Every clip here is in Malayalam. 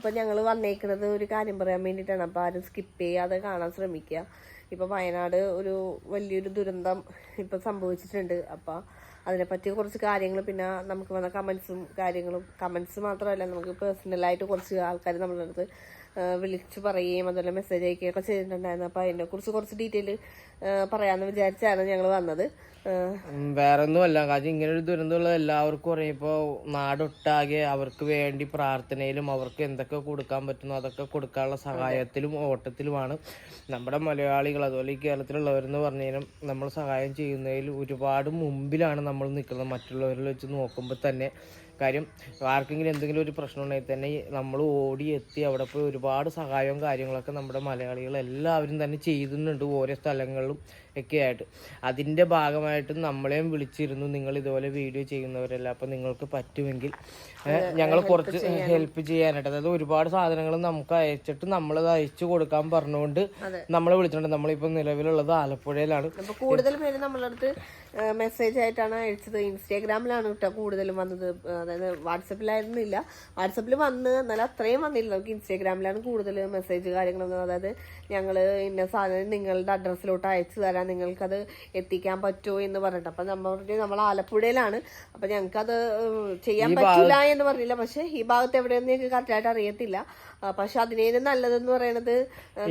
അപ്പൊ ഞങ്ങൾ വന്നേക്കുന്നത് ഒരു കാര്യം പറയാൻ വേണ്ടിട്ടാണ്. അപ്പൊ ആരും സ്കിപ്പ് ചെയ്യാതെ കാണാൻ ശ്രമിക്കുക ഇപ്പൊ വയനാട് ഒരു വലിയൊരു ദുരന്തം ഇപ്പൊ സംഭവിച്ചിട്ടുണ്ട്. അപ്പൊ അതിനെപ്പറ്റി കുറച്ച് കാര്യങ്ങൾ പിന്നെ നമുക്ക് വന്ന കമന്റ്സും കാര്യങ്ങളും. കമന്റ്സ് മാത്രമല്ല നമുക്ക് പേഴ്സണലായിട്ട് കുറച്ച് ആൾക്കാർ നമ്മളുടെ അടുത്ത് ആ, വിളിച്ച് പറയുകയും അതുപോലെ മെസ്സേജ് അയക്കുകയൊക്കെ ചെയ്തിട്ടുണ്ടായിരുന്നു. അപ്പോൾ അതിനെക്കുറിച്ച് കുറച്ച് ഡീറ്റെയിൽ പറയാമെന്ന് വിചാരിച്ചാണ് ഞങ്ങൾ വന്നത്. വേറെ ഒന്നുമല്ല കാര്യം ഇങ്ങനെ ഒരു ദുരന്തമുള്ളത് എല്ലാവർക്കും അറിയാം. നാടൊട്ടാകെ അവർക്ക് വേണ്ടി പ്രാർത്ഥനയിലും അവർക്ക് എന്തൊക്കെ കൊടുക്കാൻ പറ്റുന്നു അതൊക്കെ കൊടുക്കാനുള്ള സഹായത്തിലും ഓട്ടത്തിലുമാണ്. നമ്മുടെ മലയാളികൾ അതുപോലെ ഈ കേരളത്തിലുള്ളവരെന്ന് പറഞ്ഞു കഴിഞ്ഞാൽ നമ്മൾ സഹായം ചെയ്യുന്നതിൽ ഒരുപാട് മുമ്പിലാണ് നമ്മൾ നിൽക്കുന്നത്. മറ്റുള്ളവരിൽ വെച്ച് നോക്കുമ്പോൾ തന്നെ കാര്യം ആർക്കെങ്കിലും എന്തെങ്കിലും ഒരു പ്രശ്നം ഉണ്ടെങ്കിൽ തന്നെ നമ്മൾ ഓടി എത്തി അവിടെ പോയി ഒരുപാട് സഹായവും കാര്യങ്ങളൊക്കെ നമ്മുടെ മലയാളികൾ എല്ലാവരും തന്നെ ചെയ്യുന്നുണ്ട് ഓരോ സ്ഥലങ്ങളിലും. ഒക്കെ ആയിട്ട് അതിന്റെ ഭാഗമായിട്ട് നമ്മളെയും വിളിച്ചിരുന്നു. നിങ്ങൾ ഇതുപോലെ വീഡിയോ ചെയ്യുന്നവരല്ല. അപ്പം നിങ്ങൾക്ക് പറ്റുമെങ്കിൽ ഞങ്ങൾ കുറച്ച് ഹെൽപ്പ് ചെയ്യാനായിട്ട്. അതായത് ഒരുപാട് സാധനങ്ങൾ നമുക്ക് അയച്ചിട്ട് നമ്മളത് അയച്ചു കൊടുക്കാൻ പറഞ്ഞുകൊണ്ട് നമ്മളെ വിളിച്ചിട്ടുണ്ട്. നമ്മളിപ്പോൾ നിലവിലുള്ളത് ആലപ്പുഴയിലാണ്. കൂടുതൽ പേര് നമ്മളടുത്ത് മെസ്സേജ് ആയിട്ടാണ് അയച്ചത്. ഇൻസ്റ്റാഗ്രാമിലാണ് കേട്ടോ കൂടുതലും വന്നത്. അതായത് വാട്സപ്പിലായിരുന്നില്ല. വാട്സപ്പിൽ വന്ന് എന്നാലും അത്രയും വന്നില്ല. നമുക്ക് ഇൻസ്റ്റാഗ്രാമിലാണ് കൂടുതൽ മെസ്സേജ് കാര്യങ്ങളൊന്നും. അതായത് ഞങ്ങൾ ഇന്ന സാധനം നിങ്ങളുടെ അഡ്രസ്സിലോട്ട് അയച്ചു തരാം. നിങ്ങൾക്കത് എത്തിക്കാൻ പറ്റുമോ എന്ന് പറഞ്ഞിട്ട്. അപ്പം നമ്മൾ പറഞ്ഞു നമ്മൾ ആലപ്പുഴയിലാണ്. അപ്പം ഞങ്ങൾക്കത് അത് ചെയ്യാൻ പറ്റില്ല എന്ന് പറഞ്ഞില്ല. പക്ഷെ ഈ ഭാഗത്ത് എവിടെയെന്ന് ഞങ്ങൾക്ക് കറക്റ്റായിട്ട് അറിയത്തില്ല. പക്ഷെ അതിനേലും നല്ലതെന്ന് പറയണത്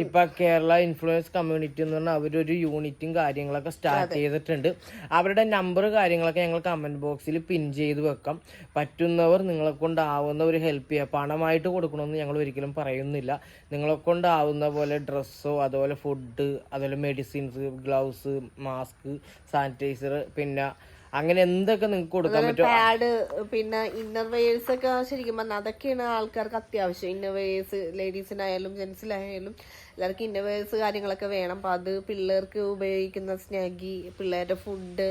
ഇപ്പൊ കേരള ഇൻഫ്ലുവൻസ് കമ്മ്യൂണിറ്റി എന്ന് പറഞ്ഞാൽ അവരൊരു യൂണിറ്റും കാര്യങ്ങളൊക്കെ സ്റ്റാർട്ട് ചെയ്തിട്ടുണ്ട്. അവരുടെ നമ്പർ കാര്യങ്ങളൊക്കെ ഞങ്ങൾ കമന്റ് ബോക്സിൽ പിൻ ചെയ്ത് വെക്കാം. പറ്റുന്നവർ നിങ്ങളെ കൊണ്ടാവുന്ന ഒരു ഹെൽപ്പ് ചെയ്യുക പണമായിട്ട് കൊടുക്കണമെന്ന് ഞങ്ങൾ ഒരിക്കലും പറയുന്നില്ല. നിങ്ങളെ കൊണ്ടാവുന്ന പോലെ ഡ്രസ്സോ അതുപോലെ ഫുഡ് അതുപോലെ മെഡിസിൻസ് ഗ്ലൗസ് മാസ്ക് സാനിറ്റൈസർ പിന്നെ അങ്ങനെ എന്തൊക്കെ നിങ്ങൾക്ക് കൊടുക്കാൻ പറ്റും? പാഡ് പിന്നെ ഇന്നർ വെയേഴ്സ് ഒക്കെ ശരിക്കും പറഞ്ഞാൽ അതൊക്കെയാണ് ആൾക്കാർക്ക് അത്യാവശ്യം. ഇന്നർ വെയേഴ്സ് ലേഡീസിനായാലും ജെൻസിനായാലും എല്ലാവർക്കും ഇന്നർ വെയേഴ്സ് കാര്യങ്ങളൊക്കെ വേണം. അപ്പം അത് പിള്ളേർക്ക് ഉപയോഗിക്കുന്ന സ്നാഗി പിള്ളേരുടെ ഫുഡ്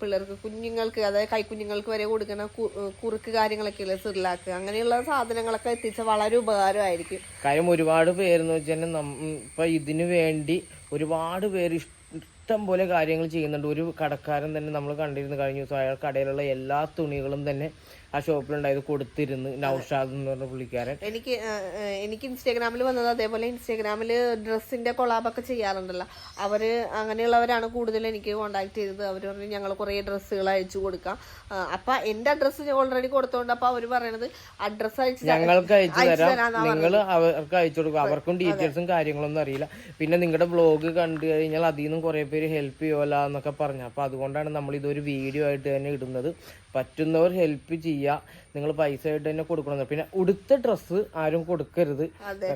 പിള്ളേർക്ക് കുഞ്ഞുങ്ങൾക്ക് അതായത് കൈക്കുഞ്ഞുങ്ങൾക്ക് വരെ കൊടുക്കുന്ന കുറുക്ക് കാര്യങ്ങളൊക്കെ ഇല്ലേ സിർലാക്ക് അങ്ങനെയുള്ള സാധനങ്ങളൊക്കെ എത്തിച്ച വളരെ ഉപകാരമായിരിക്കും. കാര്യം ഒരുപാട് പേരെന്ന് വെച്ചാൽ ഇപ്പൊ ഇതിനു വേണ്ടി ഒരുപാട് പേര് ഇഷ്- ഇഷ്ടം പോലെ കാര്യങ്ങൾ ചെയ്യുന്നുണ്ട്. ഒരു കടക്കാരൻ തന്നെ നമ്മൾ കണ്ടിരുന്നു കഴിഞ്ഞ ദിവസം അയാൾ കടയിലുള്ള എല്ലാ തുണികളും തന്നെ ആ ഷോപ്പിലുണ്ടായത് കൊടുത്തിരുന്നു നൗഷാദ് എന്ന് പറഞ്ഞ പുള്ളിക്കാരൻ. എനിക്ക് എനിക്ക് ഇൻസ്റ്റാഗ്രാമിൽ വന്നത് അതേപോലെ ഇൻസ്റ്റാഗ്രാമിൽ ഡ്രസ്സിന്റെ കൊളാബൊക്കെ ചെയ്യാറുണ്ടല്ലോ. അവർ അങ്ങനെയുള്ളവരാണ് കൂടുതൽ എനിക്ക് കോണ്ടാക്ട് ചെയ്തത്. അവർ പറഞ്ഞു ഞങ്ങൾ കുറേ ഡ്രസ്സുകൾ അയച്ചു കൊടുക്കാം. അപ്പൊ എന്റെ അഡ്രസ്സ് ഓൾറെഡി കൊടുത്തോണ്ട് അപ്പൊ അവർ പറയണത് അഡ്രസ്സ് അയച്ചു. ഞങ്ങൾക്ക് അയച്ചു തരാം. നിങ്ങൾ അവർക്ക് അയച്ചു കൊടുക്കും. അവർക്കും ഡീറ്റെയിൽസും കാര്യങ്ങളൊന്നും അറിയില്ല. പിന്നെ നിങ്ങളുടെ ബ്ലോഗ് കണ്ടു കഴിഞ്ഞാൽ അതിൽ നിന്നും കുറേ പേര് ഹെൽപ്പ് ചെയ്യുമല്ലോ എന്നൊക്കെ പറഞ്ഞു. അപ്പൊ അതുകൊണ്ടാണ് നമ്മൾ ഇതൊരു വീഡിയോ ആയിട്ട് തന്നെ ഇടുന്നത്. പറ്റുന്നവർ ഹെൽപ്പ് ചെയ്യുക നിങ്ങൾ പൈസ ആയിട്ട് തന്നെ കൊടുക്കണം പിന്നെ ഉടുത്ത ഡ്രസ്സ് ആരും കൊടുക്കരുത്.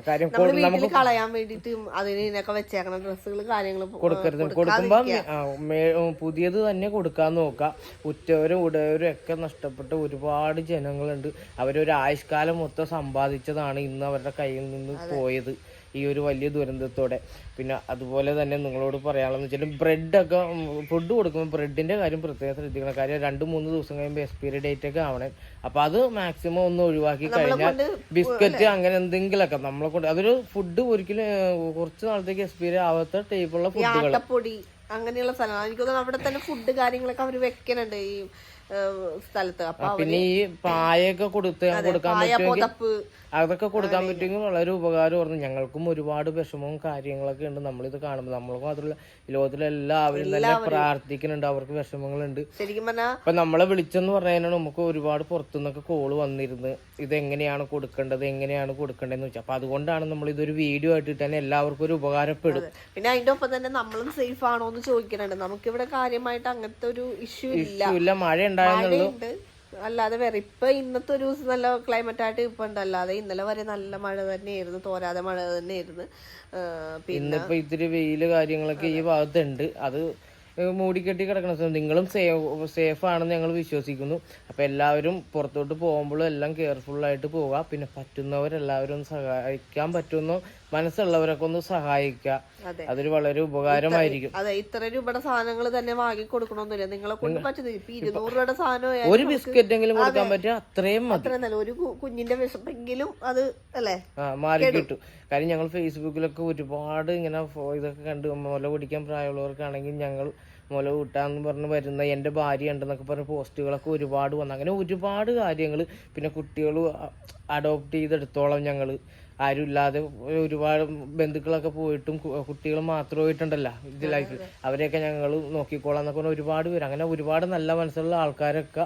കാര്യം നമുക്ക് കളയാൻ വേണ്ടിട്ട് അതിനൊക്കെ വെച്ചേക്കണ ഡ്രസ്സുകൾ കാര്യങ്ങൾ കൊടുക്കരുത്. കൊടുക്കുമ്പോ ആ, പുതിയത് തന്നെ കൊടുക്കാൻ നോക്കുക ഉറ്റവരും ഉടയവരും ഒക്കെ നഷ്ടപ്പെട്ട ഒരുപാട് ജനങ്ങളുണ്ട്. അവരൊരു ആയുഷ്കാലം മൊത്തം സമ്പാദിച്ചതാണ് ഇന്ന് അവരുടെ കയ്യിൽ നിന്ന് പോയത്. ഈ ഒരു വലിയ ദുരന്തത്തോടെ. പിന്നെ അതുപോലെ തന്നെ നിങ്ങളോട് പറയാനുള്ളതെന്ന് വെച്ചാൽ ബ്രെഡൊക്കെ ഫുഡ് കൊടുക്കുമ്പോൾ ബ്രെഡിന്റെ കാര്യം പ്രത്യേകം ശ്രദ്ധിക്കണം. കാര്യം രണ്ട് മൂന്ന് ദിവസം കഴിയുമ്പോൾ എക്സ്പയറി ഡേറ്റ് ഒക്കെ ആവണേ. അപ്പോൾ അത് മാക്സിമം ഒന്ന് ഒഴിവാക്കി കഴിഞ്ഞാൽ ബിസ്ക്കറ്റ് അങ്ങനെ എന്തെങ്കിലുമൊക്കെ നമ്മളെ കൊണ്ട് അതൊരു ഫുഡ് ഒരിക്കലും കുറച്ച് നാളത്തേക്ക് എക്സ്പയറി ആവാത്ത ടൈപ്പുള്ള ഫുഡുകൾ അങ്ങനെയുള്ള സ്ഥലമാണ് എനിക്ക് തോന്നുന്നു അവിടെ തന്നെ ഫുഡ് കാര്യങ്ങളൊക്കെ അവർ വെക്കണുണ്ട് ഈ സ്ഥലത്ത്. അപ്പൊ പിന്നെ ഈ പായൊക്കെ കൊടുത്ത് കൊടുക്കാൻ പറ്റുമെങ്കിൽ അതൊക്കെ കൊടുക്കാൻ പറ്റുമെങ്കിൽ വളരെ ഉപകാരമായിരുന്നു ഞങ്ങൾക്കും ഒരുപാട് വിഷമവും കാര്യങ്ങളൊക്കെ ഉണ്ട്. നമ്മളിത് കാണുമ്പോൾ നമ്മൾക്കും മാത്രമല്ല ലോകത്തിലെല്ലാവരും ലോകത്തിലെ എല്ലാവരും തന്നെ പ്രാർത്ഥിക്കുന്നുണ്ട്. അവർക്ക് വിഷമങ്ങളുണ്ട്. ശരിക്കും അപ്പൊ നമ്മളെ വിളിച്ചെന്ന് പറഞ്ഞാൽ നമുക്ക് ഒരുപാട് പുറത്തുനിന്നൊക്കെ കോൾ ഇത് എങ്ങനെയാണ് കൊടുക്കേണ്ടത് എങ്ങനെയാണ് കൊടുക്കേണ്ടതെന്ന് വെച്ചാൽ അപ്പൊ അതുകൊണ്ടാണ് നമ്മൾ ഇതൊരു വീഡിയോ ആയിട്ട് തന്നെ എല്ലാവർക്കും ഒരു ഉപകാരപ്പെടും. പിന്നെ അതിന്റെ ഒപ്പം തന്നെ നമ്മളും സേഫ് ആണോ എന്ന് ചോദിക്കുന്നുണ്ട്. നമുക്കിവിടെ കാര്യമായിട്ട് അങ്ങനത്തെ ഒരു ഇഷ്യൂ ഇല്ല. മഴ ഉണ്ടായെന്നുള്ളൂ മഴയുണ്ട്. അല്ലാതെ വേറെ ഇപ്പൊ ഇന്നത്തെ ഒരു ദിവസം നല്ല ക്ലൈമറ്റ് ആയിട്ട് ഇപ്പൊ ഉണ്ട്. അല്ലാതെ ഇന്നലെ വരെ നല്ല മഴ തന്നെയായിരുന്നു. തോരാതെ മഴ തന്നെയായിരുന്നു. പിന്നെ ഇന്നിപ്പോ ഇത്തിരി വെയിൽ കാര്യങ്ങളൊക്കെ ഈ ഭാഗത്തുണ്ട്. അത് മൂടിക്കെട്ടി കിടക്കണ സ്ഥലം. നിങ്ങളും സേഫ് സേഫ് ആണെന്ന് ഞങ്ങൾ വിശ്വസിക്കുന്നു. അപ്പൊ എല്ലാവരും പുറത്തോട്ട് പോകുമ്പോഴും എല്ലാം കെയർഫുൾ ആയിട്ട് പോവുക. പിന്നെ പറ്റുന്നവരെല്ലാവരും സഹായിക്കാൻ പറ്റുന്ന. മനസ്സുള്ളവരൊക്കെ ഒന്ന് സഹായിക്കുക. അതൊരു വളരെ ഉപകാരമായിരിക്കും. അതെ ഇത്ര രൂപയുടെ സാധനങ്ങൾ തന്നെ വാങ്ങി കൊടുക്കണമെന്നില്ല നിങ്ങളെ കൊണ്ട് പറ്റുന്നത് ഇരുന്നൂറ് രൂപയുടെ സാധനം ഒരു ബിസ്ക്കറ്റ് എങ്കിലും കൊടുക്കാൻ പറ്റുക അത്രയും മതി. അത്ര ഒരു കുഞ്ഞിന്റെ വിഷമെങ്കിലും അത് അല്ലേ? ആ മാറി കിട്ടും. കാര്യം ഞങ്ങൾ ഫേസ്ബുക്കിലൊക്കെ ഒരുപാട് ഇങ്ങനെ ഇതൊക്കെ കണ്ട് മുല കുടിക്കാൻ പ്രായമുള്ളവർക്കാണെങ്കിൽ ഞങ്ങൾ മുല കൂട്ടാന്ന് പറഞ്ഞ് വരുന്ന എന്റെ ഭാര്യ ഉണ്ടെന്നൊക്കെ പറഞ്ഞ് പോസ്റ്റുകളൊക്കെ ഒരുപാട് വന്നു. അങ്ങനെ ഒരുപാട് കാര്യങ്ങൾ പിന്നെ കുട്ടികൾ അഡോപ്റ്റ് ചെയ്തെടുത്തോളം ഞങ്ങൾ ആരും ഇല്ലാതെ ഒരുപാട് ബന്ധുക്കളൊക്കെ പോയിട്ടും കുട്ടികൾ മാത്രമായിട്ടുണ്ടല്ലോ ഇത് ലൈഫിൽ അവരെയൊക്കെ ഞങ്ങൾ നോക്കിക്കോളാം എന്നൊക്കെ പറഞ്ഞാൽ ഒരുപാട് പേര്. അങ്ങനെ ഒരുപാട് നല്ല മനസ്സുള്ള ആൾക്കാരൊക്കെ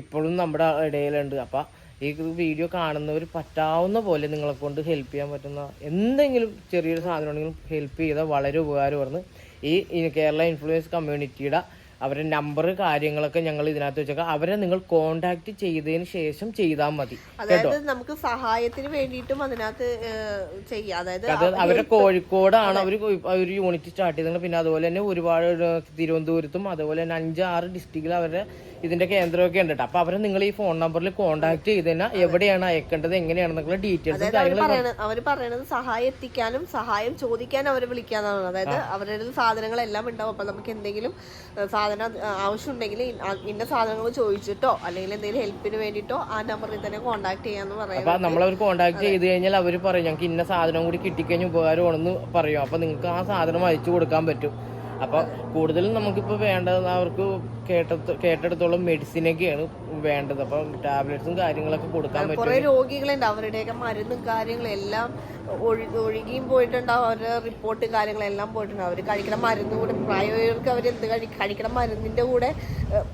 ഇപ്പോഴും നമ്മുടെ ഇടയിലുണ്ട്. അപ്പം ഈ വീഡിയോ കാണുന്നവർ പറ്റാവുന്ന പോലെ നിങ്ങളെ കൊണ്ട് ഹെൽപ്പ് ചെയ്യാൻ പറ്റുന്ന എന്തെങ്കിലും ചെറിയൊരു സാധനം ഉണ്ടെങ്കിലും ഹെൽപ്പ് ചെയ്താൽ വളരെ ഉപകാരമായിരുന്നു. ഈ കേരള ഇൻഫ്ലുവൻസ് കമ്മ്യൂണിറ്റിയുടെ അവരുടെ നമ്പർ കാര്യങ്ങളൊക്കെ ഞങ്ങൾ ഇതിനകത്ത് വെച്ചേക്കാം. അവരെ നിങ്ങൾ കോണ്ടാക്ട് ചെയ്തതിന് ശേഷം ചെയ്താൽ മതി. അതായത് നമുക്ക് സഹായത്തിന് വേണ്ടിയിട്ടും അതിനകത്ത് ചെയ്യാം. അതായത് അവരുടെ അവരെ കോഴിക്കോടാണ് അവർ ഒരു യൂണിറ്റ് സ്റ്റാർട്ട് ചെയ്തത്. പിന്നെ അതുപോലെ തന്നെ ഒരുപാട് തിരുവനന്തപുരത്തും അതുപോലെ തന്നെ അഞ്ചാറ് ഡിസ്ട്രിക്റ്റിൽ അവരുടെ ഇതിന്റെ കേന്ദ്രമൊക്കെ ഉണ്ട്. അപ്പൊ അവരെ നിങ്ങൾ ഈ ഫോൺ നമ്പറിൽ കോൺടാക്ട് ചെയ്ത് എവിടെയാണ് അയക്കേണ്ടത് എങ്ങനെയാണെന്നുള്ള ഡീറ്റെയിൽസ് അവർ അവർ പറയണത് സഹായം എത്തിക്കാനും സഹായം ചോദിക്കാനും അവരെ വിളിക്കാന്നാണ്. അതായത് അവരുടെ സാധനങ്ങൾ എല്ലാം ഉണ്ടാവും. അപ്പൊ നമുക്ക് എന്തെങ്കിലും സാധനം ആവശ്യമുണ്ടെങ്കിൽ ഇന്ന സാധനങ്ങൾ ചോദിച്ചിട്ടോ അല്ലെങ്കിൽ എന്തെങ്കിലും ഹെൽപ്പിന് വേണ്ടിട്ടോ ആ നമ്പറിൽ തന്നെ കോൺടാക്ട് ചെയ്യാന്ന് അപ്പൊ നമ്മൾ നമ്മളവർ കോൺടാക്ട് ചെയ്ത് കഴിഞ്ഞാൽ അവർ പറയും ഞങ്ങൾക്ക് ഇന്ന സാധനം കൂടി കിട്ടിക്കഴിഞ്ഞാൽ ഉപകാരമാണെന്ന് പറയും. അപ്പൊ നിങ്ങൾക്ക് ആ സാധനം അയച്ചു കൊടുക്കാൻ പറ്റും. അപ്പൊ കൂടുതലും നമുക്കിപ്പോ വേണ്ടത് അവർക്ക് കേട്ട കേട്ടെടുത്തോളം മെഡിസിനൊക്കെയാണ് വേണ്ടത്. അപ്പൊ ടാബ്ലറ്റ്സും കാര്യങ്ങളൊക്കെ കൊടുക്കാൻ പറ്റും കുറെ രോഗികളുണ്ട്. അവരുടെയൊക്കെ മരുന്നും കാര്യങ്ങളും എല്ലാം ഒഴു- ഒഴുകിയും പോയിട്ടുണ്ടാവും. അവരുടെ റിപ്പോർട്ട് കാര്യങ്ങളെല്ലാം പോയിട്ടുണ്ടാവും അവർ കഴിക്കണ മരുന്ന് കൂടെ പ്രായവർക്ക് അവർ എന്ത് കഴി കഴിക്കണ മരുന്നിന്റെ കൂടെ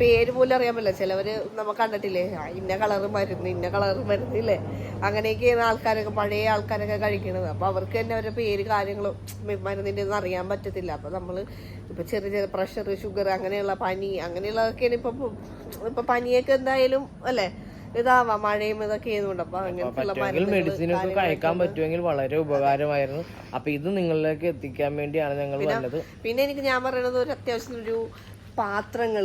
പേര് പോലും അറിയാൻ പറ്റില്ല. ചിലവര് നമ്മൾ കണ്ടിട്ടില്ലേ? ഇന്ന കളറ് മരുന്ന് ഇന്ന കളറ് മരുന്ന് ഇല്ലേ? അങ്ങനെയൊക്കെയാണ് ആൾക്കാരൊക്കെ പഴയ ആൾക്കാരൊക്കെ കഴിക്കണത്. അപ്പൊ അവർക്ക് തന്നെ അവരുടെ പേര് കാര്യങ്ങളും മരുന്നിന്റെ ഒന്നും അറിയാൻ പറ്റത്തില്ല. അപ്പൊ നമ്മൾ ഇപ്പൊ ചെറിയ ചെറിയ പ്രഷർ ഷുഗർ അങ്ങനെയുള്ള പനി അങ്ങനെയുള്ളതൊക്കെയാണ് ഇപ്പൊ ഇപ്പൊ പനിയൊക്കെ എന്തായാലും അല്ലേ? ഇതാവാം. മഴയും ഇതൊക്കെ ചെയ്തുകൊണ്ട് അപ്പൊ അങ്ങനത്തെ പറ്റുമെങ്കിൽ മെഡിസിൻ ഒക്കെ കഴിക്കാൻ പറ്റുമെങ്കിൽ വളരെ ഉപകാരമായിരുന്നു. അപ്പൊ ഇത് നിങ്ങളിലേക്ക് എത്തിക്കാൻ വേണ്ടിയാണ് ഞങ്ങൾ വന്നത്. പിന്നെ എനിക്ക് ഞാൻ പറയുന്നത് ഒരു അത്യാവശ്യം ഒരു പാത്രങ്ങൾ.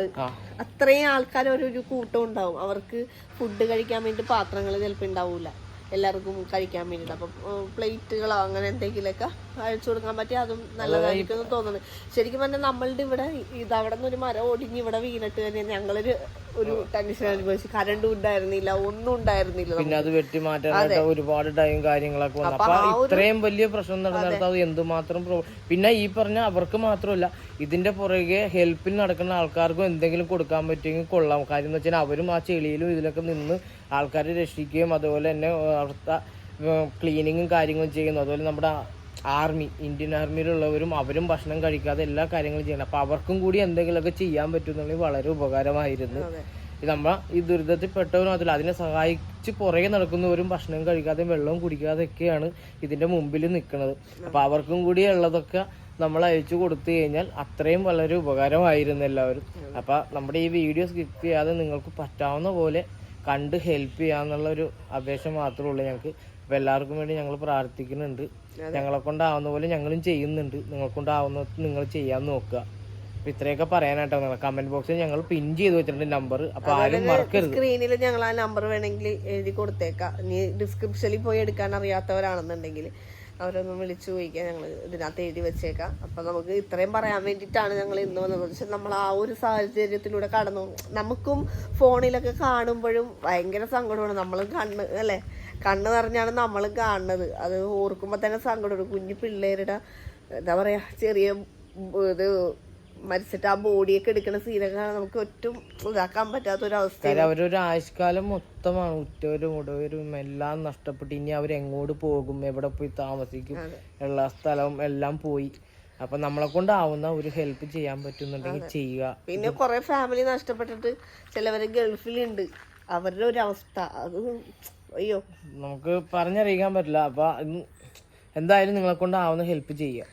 അത്രയും ആൾക്കാർ ഒരു ഒരു കൂട്ടം ഉണ്ടാവും. അവർക്ക് ഫുഡ് കഴിക്കാൻ വേണ്ടി പാത്രങ്ങൾ ചിലപ്പോൾ ഉണ്ടാവൂല. എല്ലാവർക്കും കഴിക്കാൻ വേണ്ടിയിട്ട് അപ്പം പ്ലേറ്റുകളോ അങ്ങനെ എന്തെങ്കിലുമൊക്കെ അഴിച്ചു കൊടുക്കാൻ പറ്റി അതും നല്ലതായിരിക്കും എന്ന് തോന്നുന്നു ശരിക്കും പറഞ്ഞാൽ നമ്മളുടെ ഇവിടെ ഇത് അവിടെ നിന്ന് ഒരു മരം ഒടിഞ്ഞ് ഇവിടെ വീണിട്ട് തന്നെ ഞങ്ങളൊരു ഒരു ടെൻഷൻ അനുഭവിച്ചു. കരണ്ടും ഉണ്ടായിരുന്നില്ല ഒന്നും ഉണ്ടായിരുന്നില്ല പിന്നെ അത് വെട്ടി മാറ്റാനായിട്ട് ഒരുപാട് ടൈം കാര്യങ്ങളൊക്കെ വന്നു. അപ്പൊ ഇത്രയും വലിയ പ്രശ്നം നടന്നിടത്ത് അത്. എന്തുമാത്രം പിന്നെ ഈ പറഞ്ഞ അവർക്ക് മാത്രമല്ല ഇതിന്റെ പുറകെ ഹെൽപ്പിൽ നടക്കുന്ന ആൾക്കാർക്കും എന്തെങ്കിലും കൊടുക്കാൻ പറ്റുമെങ്കിൽ കൊള്ളാം. കാര്യം എന്ന് വെച്ചാൽ അവരും ആ ചെളിയിലും ഇതിലൊക്കെ നിന്ന് ആൾക്കാരെ രക്ഷിക്കുകയും അതുപോലെ തന്നെ ക്ലീനിങ്ങും കാര്യങ്ങളും ചെയ്യുന്നു. അതുപോലെ നമ്മുടെ ആർമി ഇന്ത്യൻ ആർമിയിലുള്ളവരും അവരും ഭക്ഷണം കഴിക്കാതെ എല്ലാ കാര്യങ്ങളും ചെയ്യണം. അപ്പൊ അവർക്കും കൂടി എന്തെങ്കിലുമൊക്കെ ചെയ്യാൻ പറ്റുന്നുണ്ടെങ്കിൽ വളരെ ഉപകാരമായിരുന്നു. നമ്മ ഈ ദുരിതത്തിൽ പെട്ടവരും അതിൽ അതിനെ സഹായിച്ച് പുറകെ നടക്കുന്നവരും ഭക്ഷണം കഴിക്കാതെ വെള്ളവും കുടിക്കാതെ ഒക്കെയാണ് ഇതിന്റെ മുമ്പിൽ നിൽക്കുന്നത് അപ്പൊ അവർക്കും കൂടി ഉള്ളതൊക്കെ നമ്മൾ അയച്ചു കൊടുത്തു കഴിഞ്ഞാൽ അത്രയും വളരെ ഉപകാരമായിരുന്നു എല്ലാവരും. അപ്പൊ നമ്മുടെ ഈ വീഡിയോ സ്കിപ്പ് ചെയ്യാതെ നിങ്ങൾക്ക് പറ്റാവുന്ന പോലെ കണ്ട് ഹെൽപ്പ് ചെയ്യാന്നുള്ള ഒരു അപേക്ഷ മാത്രമേ ഉള്ളൂ ഞങ്ങൾക്ക് അപ്പൊ എല്ലാവർക്കും വേണ്ടി ഞങ്ങൾ പ്രാർത്ഥിക്കുന്നുണ്ട്. ഞങ്ങളെ കൊണ്ടാവുന്ന പോലെ ഞങ്ങളും ചെയ്യുന്നുണ്ട്. നിങ്ങളെ കൊണ്ടാവുന്ന നിങ്ങൾ ചെയ്യാൻ നോക്കുക. അപ്പൊ ഇത്രയൊക്കെ പറയാനായിട്ടോ കമന്റ് ബോക്സിൽ ഞങ്ങൾ പിൻ ചെയ്ത് വെച്ചിട്ടുണ്ട് നമ്പർ അപ്പൊ ആരും മറക്കരുത്. സ്ക്രീനിൽ ഞങ്ങൾ ആ നമ്പർ വേണമെങ്കിൽ എഴുതി കൊടുത്തേക്കാം. ഇനി ഡിസ്ക്രിപ്ഷനിൽ പോയി എടുക്കാൻ അറിയാത്തവരാണെന്നുണ്ടെങ്കിൽ അവരൊന്ന് വിളിച്ചു ചോദിക്കാൻ ഞങ്ങൾ ഇതിനകത്ത് എഴുതി വെച്ചേക്കാം. അപ്പം നമുക്ക് ഇത്രയും പറയാൻ വേണ്ടിയിട്ടാണ് ഞങ്ങൾ ഇന്ന് വന്നത്. പക്ഷെ നമ്മൾ ആ ഒരു സാഹചര്യത്തിലൂടെ കടന്നു. നമുക്കും ഫോണിലൊക്കെ കാണുമ്പോഴും ഭയങ്കര സങ്കടമാണ്. നമ്മളും കണ്ണ് അല്ലേ? കണ്ണ് നിറഞ്ഞാണ് നമ്മൾ കാണുന്നത്. അത് ഓർക്കുമ്പോൾ തന്നെ സങ്കടമാണ് കുഞ്ഞു പിള്ളേരുടെ എന്താ പറയാ ചെറിയ ഇത് മരിച്ചിട്ട് ആ ബോഡിയൊക്കെ എടുക്കുന്ന സീനൊക്കെ നമുക്ക് ഒട്ടും ഇതാക്കാൻ പറ്റാത്ത ഒരു അവസ്ഥ കാര്യം അവരൊരു ആയുഷ്കാലം മൊത്തമാണ്. ഉറ്റവരും ഉടവരും എല്ലാം നഷ്ടപ്പെട്ട്. ഇനി അവർ എങ്ങോട്ട് പോകും? എവിടെ പോയി താമസിക്കും? എല്ലാ സ്ഥലവും എല്ലാം പോയി. അപ്പൊ നമ്മളെ കൊണ്ടാവുന്ന ഒരു ഹെൽപ്പ് ചെയ്യാൻ പറ്റുന്നുണ്ടെങ്കിൽ ചെയ്യുക. പിന്നെ കുറെ ഫാമിലി നഷ്ടപ്പെട്ടിട്ട് ചിലവര് ഗൾഫിലുണ്ട്. അവരുടെ ഒരു അവസ്ഥ അത് അയ്യോ. നമുക്ക് പറഞ്ഞറിയിക്കാൻ പറ്റില്ല. അപ്പൊ എന്തായാലും നിങ്ങളെ കൊണ്ടാവുന്ന ഹെൽപ്പ് ചെയ്യുക